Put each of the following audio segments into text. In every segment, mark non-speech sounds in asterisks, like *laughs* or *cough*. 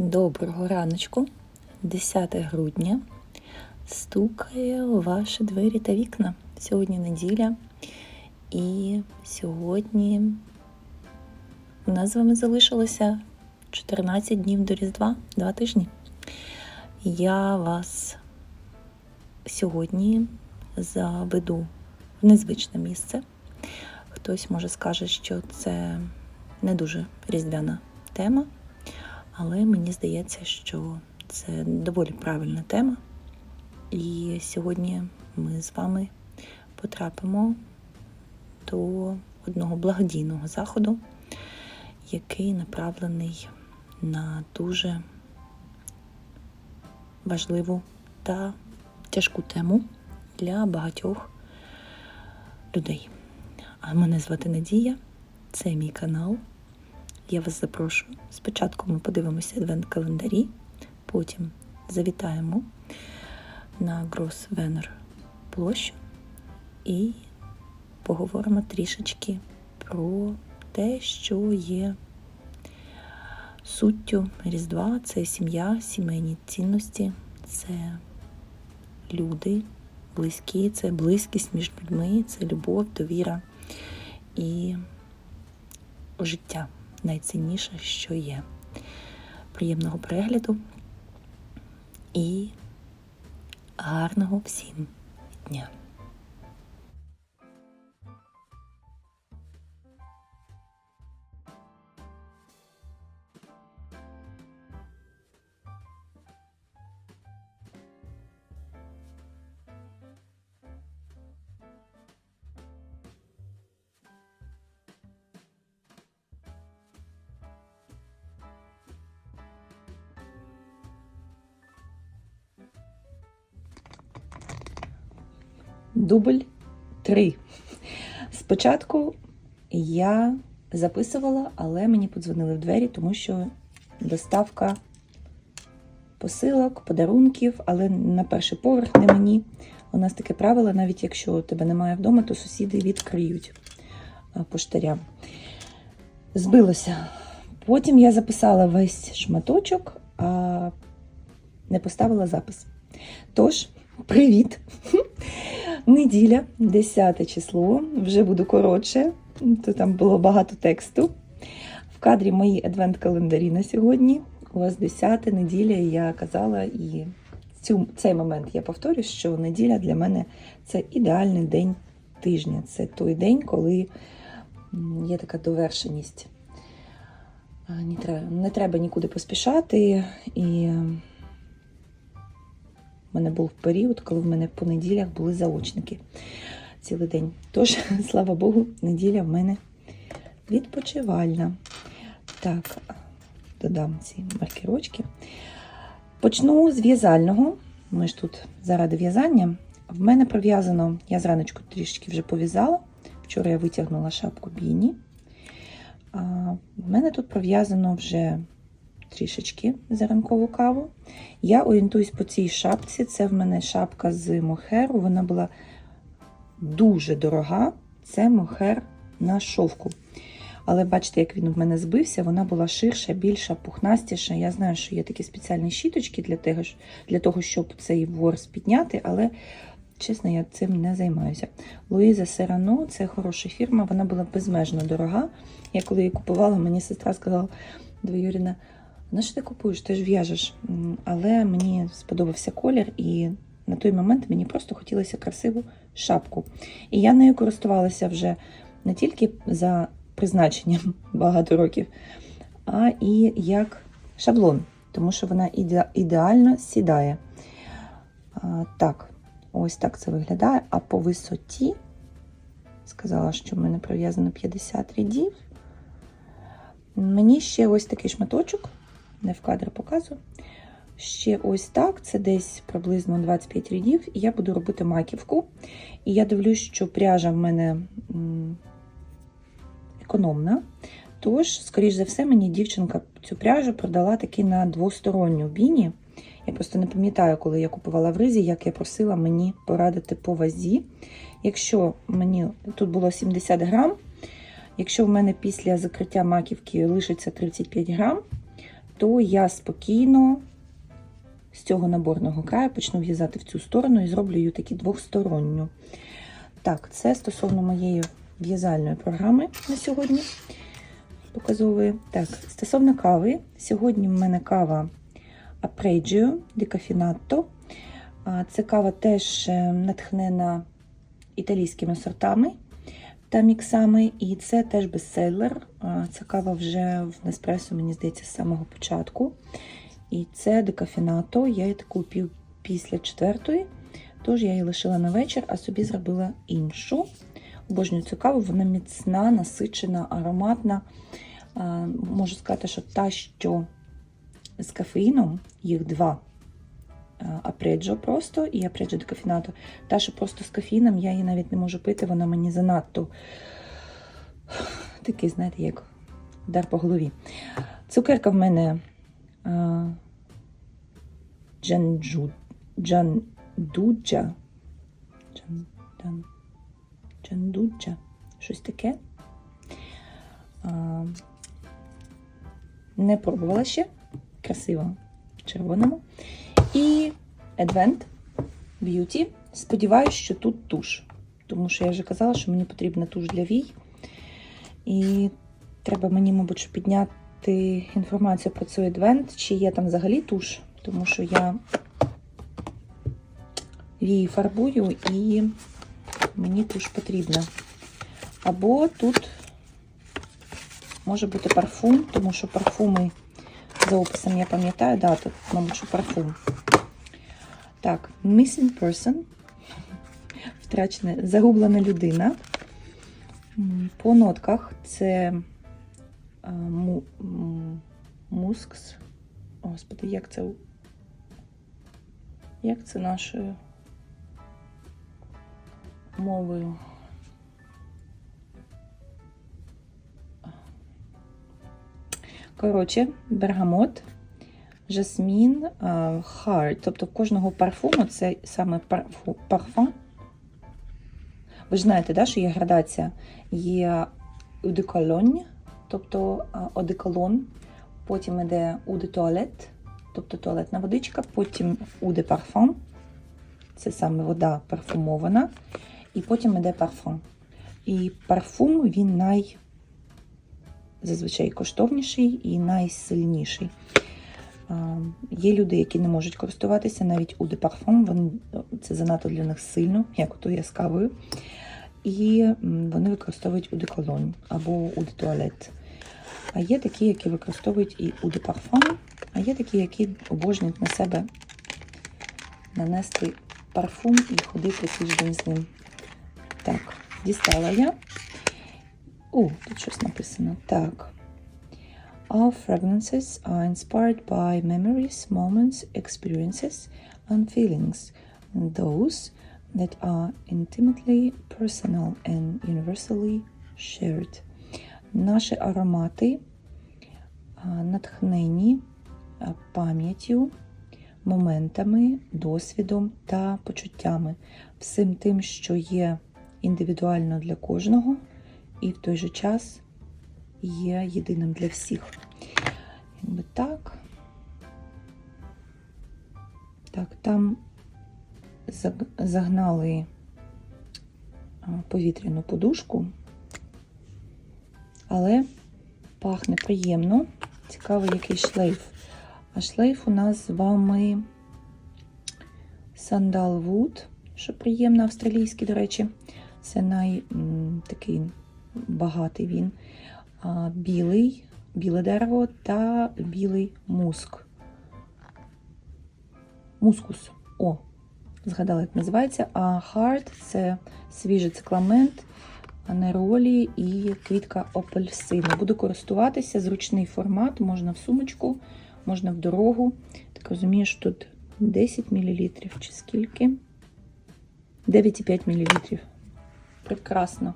Доброго раночку, 10 грудня. Стукає ваші двері та вікна. Сьогодні неділя, і сьогодні у нас з вами залишилося 14 днів до Різдва, 2 тижні. Я вас сьогодні заведу в незвичне місце. Хтось може скаже, що це не дуже різдвяна тема, але мені здається, що це доволі правильна тема. І сьогодні ми з вами потрапимо до одного благодійного заходу, який направлений на дуже важливу та тяжку тему для багатьох людей. А мене звати Надія, це мій канал. Я вас запрошую. Спочатку ми подивимося адвент-календарі, потім завітаємо на Грос Венер площу і поговоримо трішечки про те, що є суттю Різдва, це сім'я, сімейні цінності, це люди близькі, це близькість між людьми, це любов, довіра і життя найцінніше, що є. Приємного перегляду і гарного всім дня! Дубль 3. Спочатку я записувала, але мені подзвонили в двері, тому що доставка посилок, подарунків, але на перший поверх не мені. У нас таке правило, навіть якщо тебе немає вдома, то сусіди відкриють а, поштарям. Збилося. Потім я записала весь шматочок, а не поставила запис. Тож, привіт! Неділя, 10 число, вже буду коротше, то там було багато тексту. В кадрі мої адвент-календарі на сьогодні. У вас 10 неділя, і я казала, і цю, цей момент я повторю, що неділя для мене це ідеальний день тижня. Це той день, коли є така довершеність. Не треба, нікуди поспішати. І у мене був період, коли в мене в понеділях були заочники цілий день. Тож, *laughs* слава Богу, неділя в мене відпочивальна. Так, додам ці маркерочки. Почну з в'язального. Ми ж тут заради в'язання. В мене пров'язано, я зраночку трішечки вже пов'язала. Вчора я витягнула шапку Біні. В мене тут пров'язано вже трішечки за каву. Я орієнтуюсь по цій шапці. Це в мене шапка з мохеру. Вона була дуже дорога. Це мохер на шовку. Але бачите, як він в мене збився, вона була ширша, більша, пухнастіша. Я знаю, що є такі спеціальні щіточки для того, для того щоб цей ворс підняти, але, чесно, я цим не займаюся. Луїза Серано це хороша фірма, вона була безмежно дорога. Я коли її купувала, мені сестра сказала, двоюрідна, на що ти купуєш? Ти ж в'яжеш. Але мені сподобався колір, і на той момент мені просто хотілося красиву шапку. І я нею користувалася вже не тільки за призначенням *laughs* багато років, а і як шаблон, тому що вона іде- ідеально сідає. Так, ось так це виглядає. А по висоті сказала, що в мене пров'язано 50 рядів. Мені ще ось такий шматочок, не в кадр показую. Ще ось так, це десь приблизно 25 рядів, і я буду робити маківку. І я дивлюсь, що пряжа в мене економна. Тож, скоріш за все, мені дівчинка цю пряжу продала таки на двосторонню біні. Я просто не пам'ятаю, коли я купувала в ризі, як я просила мені порадити по вазі. Якщо мені тут було 70 грам, якщо в мене після закриття маківки лишиться 35 грам, то я спокійно з цього наборного краю почну в'язати в цю сторону і зроблю її такі двохсторонню. Так, це стосовно моєї в'язальної програми на сьогодні. Показової. Так, стосовно кави, сьогодні в мене кава Апреджіо Caffeinato. Це кава теж е, натхнена італійськими сортами та міксами, і це теж бестселер. А, Ця кава вже в Неспресо, мені здається, з самого початку. І це декафінато. Я її таку пів після четвертої, тож я її лишила на вечір, а собі зробила іншу. Обожнюю цю каву, вона міцна, насичена, ароматна. Можу сказати, що та, що з кофеїном, їх два. Апреджо просто і апреджо декафінато. Та, що просто з кофеїном, я її навіть не можу пити, вона мені занадто такий, знаєте, як удар по голові. Цукерка в мене а, Джанджу, Джандуджа. Джан, Джан, Джандуджа. Щось таке. А, не пробувала ще. Красиво в червоному. І Advent Beauty. Сподіваюсь, що тут туш. Тому що я вже казала, що мені потрібна туш для вій. І треба мені, мабуть, підняти інформацію про цей адвент, чи є там взагалі туш, тому що я вії фарбую і мені туш потрібна. Або тут може бути парфум, тому що парфуми за описом я пам'ятаю, да, тут, мабуть, що парфум. Так, missing person. Втрачена, загублена людина. По нотках це мускс. Господи, як це? Як це нашою мовою? Коротше, бергамот, жасмін, хард. Тобто в кожного парфуму це саме парфум. Ви ж знаєте, да, що є градація. Є удеколонь, тобто а, одеколон, потім йде уде туалет, тобто туалетна водичка, потім уде парфум, це саме вода парфумована, і потім йде парфум. І парфум він най зазвичай коштовніший і найсильніший. Є люди, які не можуть користуватися навіть у парфум, вони, це занадто для них сильно, як ото я з кавою. І вони використовують удеколонь або уде туалет. А є такі, які використовують і уде парфум, а є такі, які обожнюють на себе нанести парфум і ходити тиждень з ним. Так, дістала я. О, тут щось написано. Так. Our fragrances are inspired by memories, moments, experiences, and feelings, those that are intimately personal and universally shared. Наші аромати натхнені пам'яттю, моментами, досвідом та почуттями, всім тим, що є індивідуально для кожного, і в той же час є єдиним для всіх. Якби так. Так, там загнали повітряну подушку, але пахне приємно. Цікаво, який шлейф. А шлейф у нас з вами Sandalwood, що приємно, австралійський, до речі. Це най такий багатий він. Білий, біле дерево та білий муск. Мускус. О, згадала, як називається. А хард це свіжий цикламент, неролі і квітка апельсину. Буду користуватися, зручний формат, можна в сумочку, можна в дорогу. Так розумію, що тут 10 мл чи скільки? 9,5 мл. Прекрасно.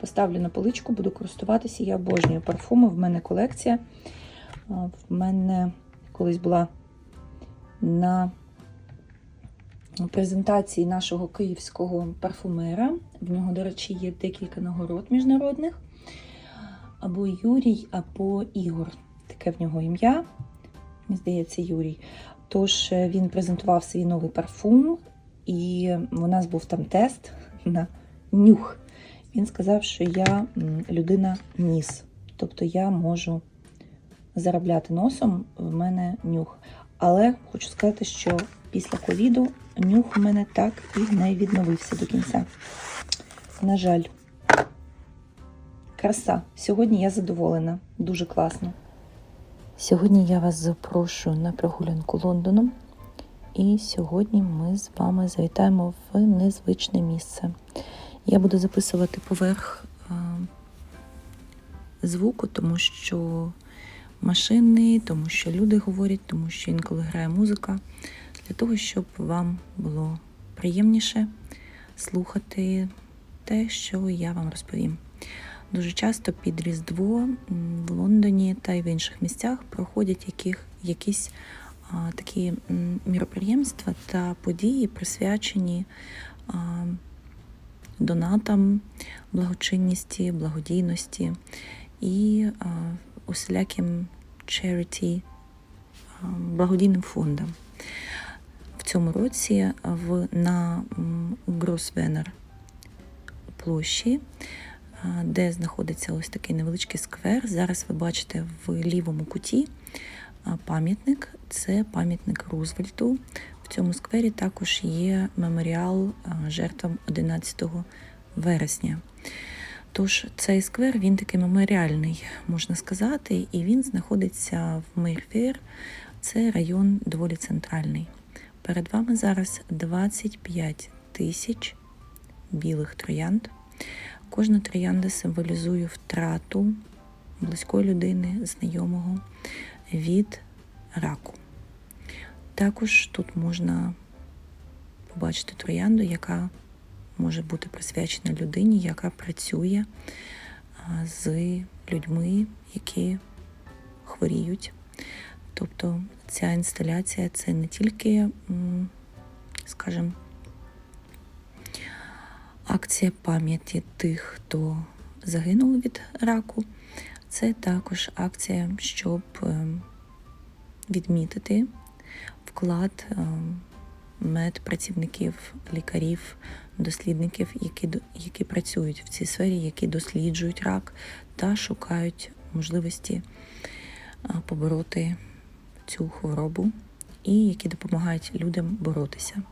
Поставлю на поличку, буду користуватися. Я обожнюю парфуми. В мене колекція. В мене колись була на презентації нашого київського парфумера. В нього, до речі, є декілька нагород міжнародних. Або Юрій, або Ігор. Таке в нього ім'я. мені здається, Юрій. Тож е, він презентував свій новий парфум, і у нас був там тест на нюх. Він сказав, що я людина ніс. Тобто я можу заробляти носом, в мене нюх. Але хочу сказати, що після ковіду нюх у мене так і не відновився до кінця. На жаль, краса. Сьогодні я задоволена. Дуже класно. Сьогодні я вас запрошую на прогулянку Лондоном. І сьогодні ми з вами завітаємо в незвичне місце. Я буду записувати поверх е, звуку, тому що машини, тому що люди говорять, тому що інколи грає музика, для того, щоб вам було приємніше слухати те, що я вам розповім. Дуже часто під Різдво в Лондоні та й в інших місцях проходять яких, якісь а, такі м, міроприємства та події, присвячені а, донатам, благочинності, благодійності і усіляким charity, благодійним фондам. В цьому році в, на Гросвенер площі, де знаходиться ось такий невеличкий сквер. Зараз ви бачите в лівому куті пам'ятник. Це пам'ятник Рузвельту. В цьому сквері також є меморіал жертвам 11 вересня. Тож цей сквер він такий меморіальний, можна сказати, і він знаходиться в Мейрфер. Це район доволі центральний. Перед вами зараз 25 тисяч білих троянд. Кожна троянда символізує втрату близької людини, знайомого від раку. Також тут можна побачити троянду, яка може бути присвячена людині, яка працює з людьми, які хворіють. Тобто ця інсталяція це не тільки, скажімо, акція пам'яті тих, хто загинув від раку. Це також акція, щоб ем, відмітити вклад ем, медпрацівників, лікарів, дослідників, які, які працюють в цій сфері, які досліджують рак та шукають можливості побороти цю хворобу і які допомагають людям боротися.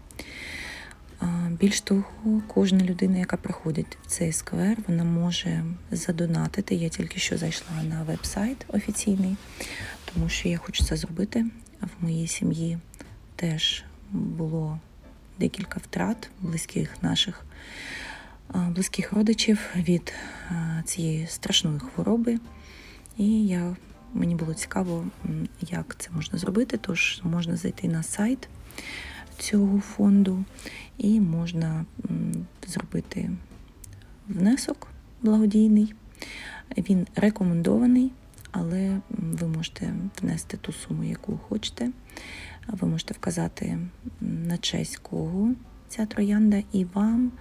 Більш того, кожна людина, яка приходить в цей сквер, вона може задонатити. Я тільки що зайшла на веб-сайт офіційний, тому що я хочу це зробити. В моїй сім'ї теж було декілька втрат близьких наших близьких родичів від цієї страшної хвороби. І я, мені було цікаво, як це можна зробити. Тож можна зайти на сайт цього фонду і можна зробити внесок благодійний. Він рекомендований, але ви можете внести ту суму, яку хочете. Ви можете вказати на честь кого ця троянда, і вам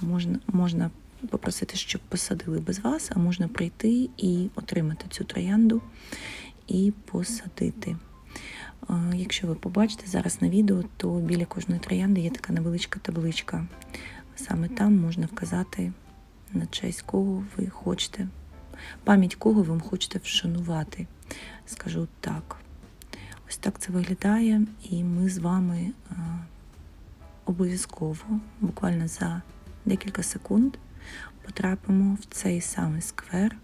можна, можна попросити, щоб посадили без вас, а можна прийти і отримати цю троянду і посадити. Якщо ви побачите зараз на відео, то біля кожної троянди є така невеличка табличка. Саме там можна вказати, на честь кого ви хочете, пам'ять кого ви хочете вшанувати. Скажу так. Ось так це виглядає, і ми з вами обов'язково, буквально за декілька секунд, потрапимо в цей самий сквер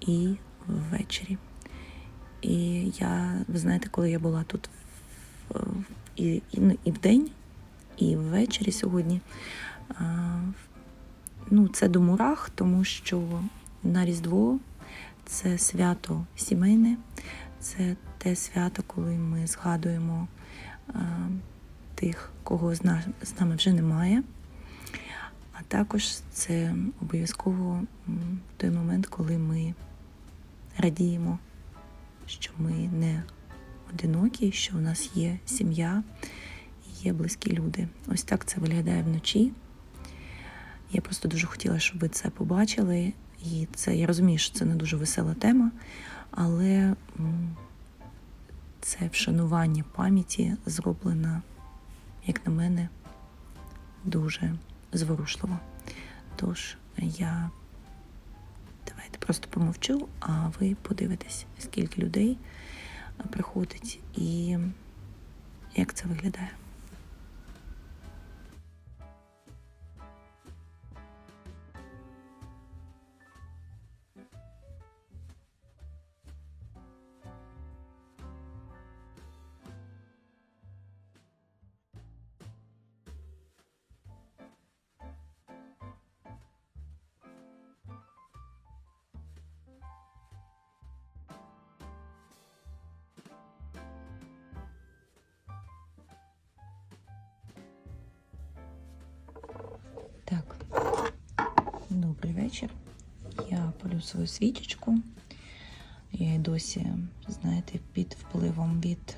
і ввечері. І я, ви знаєте, коли я була тут і, і, ну, і вдень, і ввечері сьогодні, ну, це до мурах, тому що на Різдво це свято сімейне, це те свято, коли ми згадуємо а, тих, кого з, нами вже немає. А також це обов'язково той момент, коли ми радіємо, що ми не одинокі, що у нас є сім'я, є близькі люди. Ось так це виглядає вночі. Я просто дуже хотіла, щоб ви це побачили. І це я розумію, що це не дуже весела тема, але це вшанування пам'яті зроблено, як на мене, дуже зворушливо. Тож я давайте просто помовчу, а ви подивитесь, скільки людей приходить і як це виглядає. Добрий вечір. Я полю свою свічечку. Я й досі, знаєте, під впливом від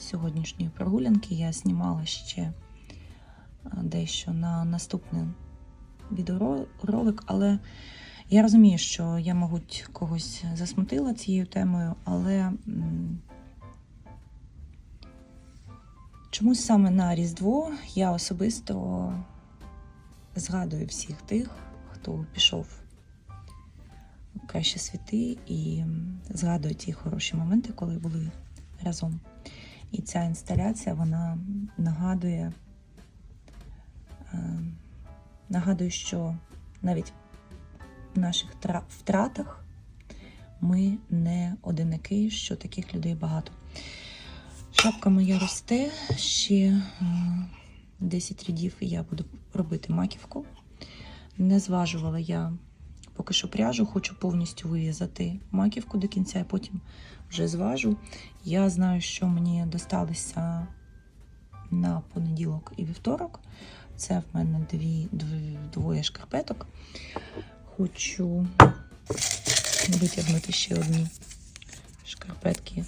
сьогоднішньої прогулянки я знімала ще дещо на наступний відеоролик, але я розумію, що я, мабуть, когось засмутила цією темою, але чомусь саме на Різдво я особисто згадую всіх тих, хто пішов в кращі світи, і згадую ті хороші моменти, коли були разом. І ця інсталяція вона нагадує, е, нагадує, що навіть в наших втратах ми не одинаки, що таких людей багато. Шапка моя росте ще е, 10 рядів і я буду робити маківку. Не зважувала я поки що пряжу, хочу повністю вив'язати маківку до кінця, і потім вже зважу. Я знаю, що мені досталося на понеділок і вівторок. Це в мене дві, дві, двоє шкарпеток. Хочу витягнути ще одні шкарпетки.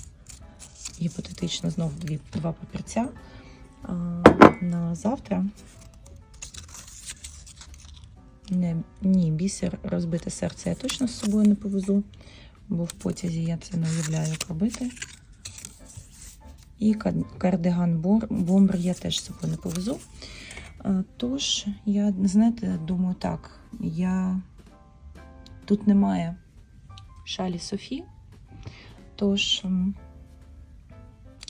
Гіпотетично знов дві, два папірця на завтра. Не, ні, бісер розбите серце я точно з собою не повезу, бо в потязі я це не уявляю, як робити. І кардиган бомбер я теж з собою не повезу. Тож, я, знаєте, думаю, так, я тут немає шалі Софі, тож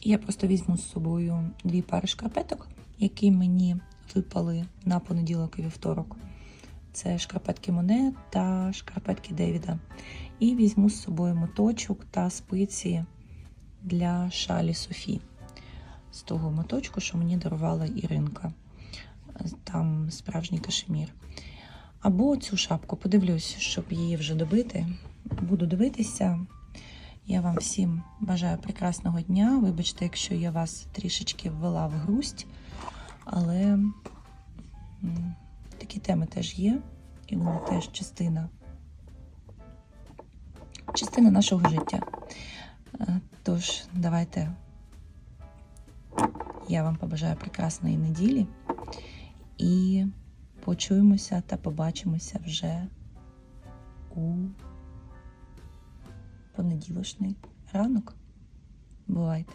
я просто візьму з собою дві пари шкарпеток, які мені випали на понеділок і вівторок. Це шкарпетки Моне та шкарпетки Девіда. І візьму з собою моточок та спиці для шалі Софі. З того моточку, що мені дарувала Іринка. Там справжній кашемір. Або цю шапку подивлюсь, щоб її вже добити. Буду дивитися. Я вам всім бажаю прекрасного дня. Вибачте, якщо я вас трішечки ввела в грусть, але такі теми теж є, і вони теж частина, частина нашого життя. Е, Тож, давайте я вам побажаю прекрасної неділі і почуємося та побачимося вже у понеділочний ранок. Бувайте!